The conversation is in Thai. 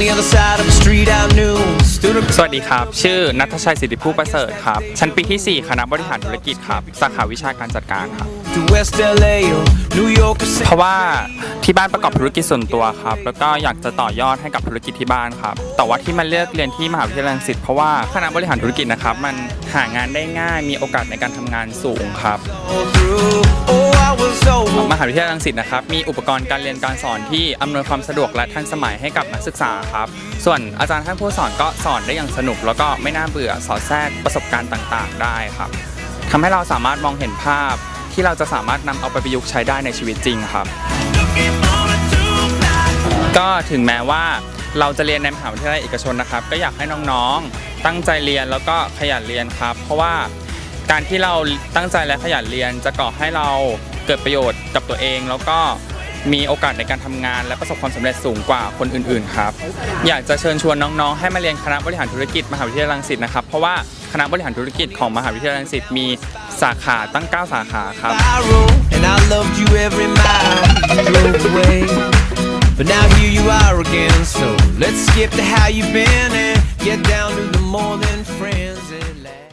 the other side of the street I knew stood a สวัสดีครับ ชื่อนัทชัยสิทธิผู้ประเสริฐครับ ชั้นปีที่ 4 คณะบริหารธุรกิจครับ สาขาวิชาการจัดการครับ to West LA or New York or เพราะว่าที่บ้านประกอบธุรกิจส่วนตัวครับ แล้วก็อยากจะต่อยอดให้กับธุรกิจที่บ้านครับ แต่ว่าที่มาเลือกเรียนที่มหาวิทยาลัยรังสิตเพราะว่าคณะบริหารธุรกิจนะครับ มันหางานได้ง่ายมีโอกาสในการทำงานสูงครับ through. Oh, I was over. มหาวิทยาลัยรังสิตนะครับมีอุปกรณ์การเรียนการสอนที่อำนวยความสะดวกและทันสมัยให้กับนักศึกษาครับ ส่วนอาจารย์ท่านผู้สอนก็สอนได้อย่างสนุก แล้วก็ไม่น่าเบื่อสอดแทรกประสบการณ์ต่างๆ ได้ครับทำให้เราสามารถมองเห็นภาพที่เราจะสามารถนำเอาไปประยุกต์ใช้ได้ในชีวิตจริงครับ ก็ถึงแม้ว่าเราจะเรียนในมหาวิทยาลัยเอกชนนะครับ ก็อยากให้น้องๆ ตั้งใจเรียนแล้วก็ขยันเรียนครับ เพราะว่า การที่เราตั้งใจและขยันเรียนจะก่อให้เราเกิดประโยชน์กับตัวเอง แล้วก็มีโอกาสในการทำงาน และประสบความสำเร็จสูงกว่าคนอื่นๆครับอยากจะเชิญชวนน้องๆ ให้มาเรียนคณะบริหารธุรกิจมหาวิทยาลัยรังสิตนะครับเพราะว่าคณะบริหารธุรกิจของมหาวิทยาลัยรังสิตมีสาขาตั้ง 9 สาขาครับ But now here you are again, so let's skip to how you've been and get down